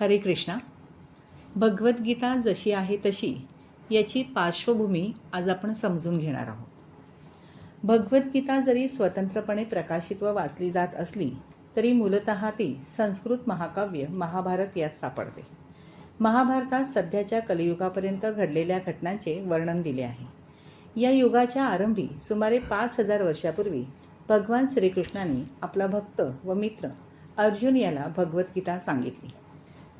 हरे कृष्णा. भगवद्गीता जशी आहे तशी याची पार्श्वभूमी आज आपण समजून घेणार आहोत. भगवद्गीता जरी स्वतंत्रपणे प्रकाशित व वाचली जात असली तरी मूलत ती संस्कृत महाकाव्य महाभारत यात सापडते. महाभारतात सध्याच्या कलियुगापर्यंत घडलेल्या घटनांचे वर्णन दिले आहे. या युगाच्या आरंभी सुमारे पाच हजार वर्षापूर्वी भगवान श्रीकृष्णाने आपला भक्त व मित्र अर्जुन याला भगवद्गीता सांगितली.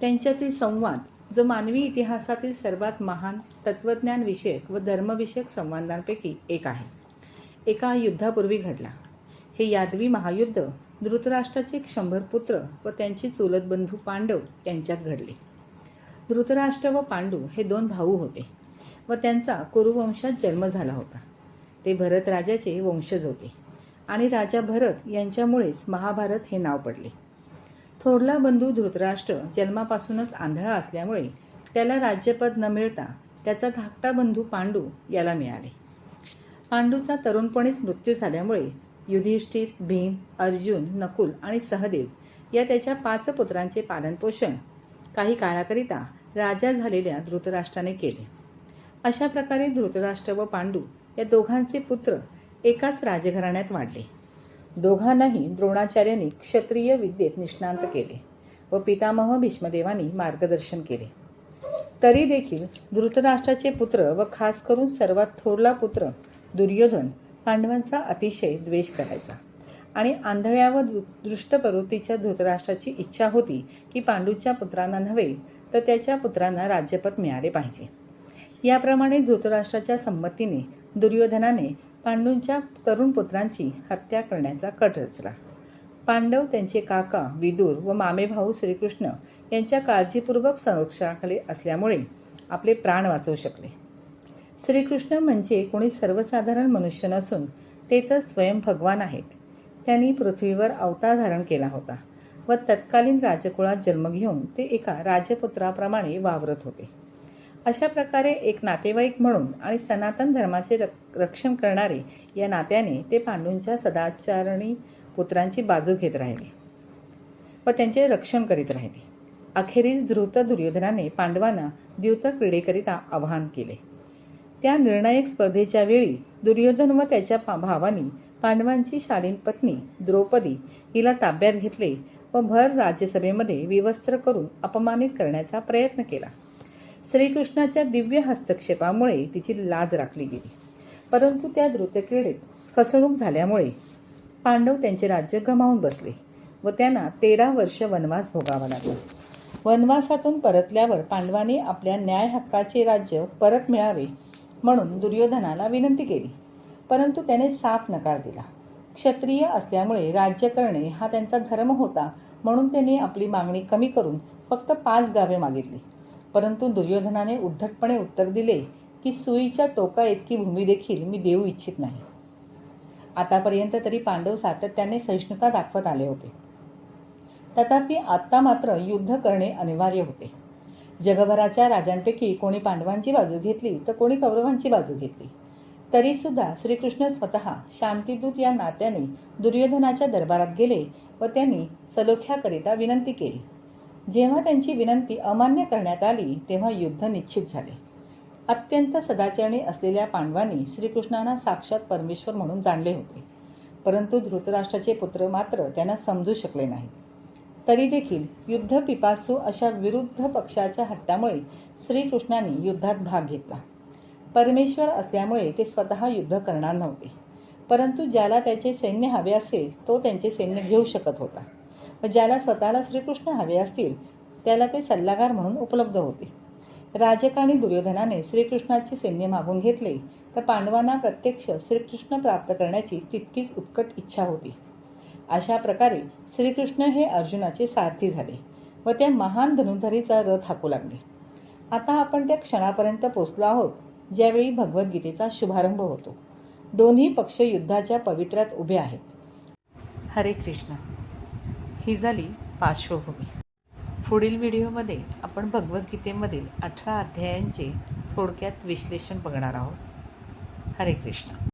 त्यांच्यातील संवाद जो मानवी इतिहासातील सर्वात महान तत्त्वज्ञानविषयक व धर्मविषयक संवादांपैकी एक आहे. एका युद्धापूर्वी घडला. हे यादवी महायुद्ध धृतराष्ट्राचे एक शंभर पुत्र व त्यांचे चुलत बंधू पांडव यांच्यात घडले. धृतराष्ट्र व पांडू हे दोन भाऊ होते व त्यांचा कुरुवंशात जन्म झाला होता. ते भरत राजाचे वंशज होते आणि राजा भरत यांच्यामुळेच महाभारत हे नाव पडले. थोरला बंधू धृतराष्ट्र जन्मापासूनच आंधळा असल्यामुळे त्याला राज्यपद न मिळता त्याचा धाकटा बंधू पांडू याला मिळाले. पांडूचा तरुणपणीच मृत्यू झाल्यामुळे युधिष्ठिर भीम अर्जुन नकुल आणि सहदेव या त्याच्या पाच पुत्रांचे पालनपोषण काही काळाकरिता राजा झालेल्या धृतराष्ट्राने केले. अशा प्रकारे धृतराष्ट्र व पांडू या दोघांचे पुत्र एकाच राजघराण्यात वाढले. दोघांनाही द्रोणाचार्यांनी क्षत्रिय विद्येत निष्णांत केले व पितामह भीष्मदेवांनी मार्गदर्शन केले. तरी देखील धृतराष्ट्राचे पुत्र व खास करून सर्वात थोरला पुत्र दुर्योधन पांडवांचा अतिशय द्वेष करायचा आणि आंधळ्या व दृष्ट प्रवृत्तीच्या धृतराष्ट्राची इच्छा होती की पांडूच्या पुत्रांना नव्हे तर त्याच्या पुत्रांना राज्यपद मिळाले पाहिजे. याप्रमाणे धृतराष्ट्राच्या संमतीने दुर्योधनाने पांडूंच्या तरुण पुत्रांची हत्या करण्याचा कट रचला. पांडव त्यांचे काका विदूर व मामे भाऊ श्रीकृष्ण यांच्या काळजीपूर्वक संरक्षणाखाली असल्यामुळे आपले प्राण वाचवू शकले. श्रीकृष्ण म्हणजे कोणी सर्वसाधारण मनुष्य नसून ते तर स्वयं भगवान आहेत. त्यांनी पृथ्वीवर अवतार धारण केला होता व तत्कालीन राजकुळात जन्म घेऊन ते एका राजपुत्राप्रमाणे वावरत होते. अशा प्रकारे एक नातेवाईक म्हणून आणि सनातन धर्माचे रक्षण करणारे या नात्याने ते पांडूंच्या सदाचारणी पुत्रांची बाजू घेत राहिले व त्यांचे रक्षण करीत राहिले. अखेरीस धृत दुर्योधनाने पांडवांना द्यूत क्रीडेकरिता आवाहन केले. त्या निर्णायक स्पर्धेच्या वेळी दुर्योधन व त्याच्या पा- भावांनी पांडवांची शालीन पत्नी द्रौपदी हिला ताब्यात घेतले व भर राज्यसभेमध्ये विवस्त्र करून अपमानित करण्याचा प्रयत्न केला. श्रीकृष्णाच्या दिव्य हस्तक्षेपामुळे तिची लाज राखली गेली. परंतु त्या द्रुतक्रीडेत फसवणूक झाल्यामुळे पांडव त्यांचे राज्य गमावून बसले व त्यांना तेरा वर्ष वनवास भोगावा लागला. वनवासातून परतल्यावर पांडवाने आपल्या न्याय हक्काचे राज्य परत मिळावे म्हणून दुर्योधनाला विनंती केली. परंतु त्याने साफ नकार दिला. क्षत्रिय असल्यामुळे राज्य करणे हा त्यांचा धर्म होता म्हणून त्यांनी आपली मागणी कमी करून फक्त पाच गावे मागितली. परंतु दुर्योधनाने उद्धटपणे उत्तर दिले की सुईच्या टोका इतकी भूमी देखील मी देऊ इच्छित नाही. आतापर्यंत तरी पांडव सातत्याने सहिष्णुता दाखवत आले होते. तथापि आत्ता मात्र युद्ध करणे अनिवार्य होते. जगभराच्या राजांपैकी कोणी पांडवांची बाजू घेतली तर कोणी कौरवांची बाजू घेतली. तरीसुद्धा श्रीकृष्ण स्वतः शांतिदूत या नात्याने दुर्योधनाच्या दरबारात गेले व त्यांनी सलोख्याकरिता विनंती केली. जेव्हा त्यांची विनंती अमान्य करण्यात आली तेव्हा युद्ध निश्चित झाले. अत्यंत सदाचरणी असलेल्या पांडवांनी श्रीकृष्णांना साक्षात परमेश्वर म्हणून जाणले होते. परंतु धृतराष्ट्राचे पुत्र मात्र त्यांना समजू शकले नाहीत. तरी देखील युद्ध पिपासू अशा विरुद्ध पक्षाच्या हट्टामुळे श्रीकृष्णांनी युद्धात भाग घेतला. परमेश्वर असल्यामुळे ते स्वतः युद्ध करणार नव्हते. परंतु ज्याला त्याचे सैन्य हवे असेल तो त्यांचे सैन्य घेऊ शकत होता. व ज्याला स्वतःला श्रीकृष्ण हवे असतील त्याला ते सल्लागार म्हणून उपलब्ध होते. राजकाणी दुर्योधनाने श्रीकृष्णाचे सैन्य मागून घेतले तर पांडवांना प्रत्यक्ष श्रीकृष्ण प्राप्त करण्याची तितकीच उत्कट इच्छा होती. अशा प्रकारे श्रीकृष्ण हे अर्जुनाचे सारथी झाले व त्या महान धनुधरीचा रथ हाकू लागले. आता आपण त्या क्षणापर्यंत पोचलो आहोत ज्यावेळी भगवद्गीतेचा शुभारंभ होतो. दोन्ही पक्ष युद्धाच्या पवित्र्यात उभे आहेत. हरे कृष्ण. ही झाली पार्श्वभूमी. पुढील व्हिडिओमध्ये आपण भगवद्गीतेमधील अठरा अध्यायांचे थोडक्यात विश्लेषण बघणार आहोत. हरे कृष्ण.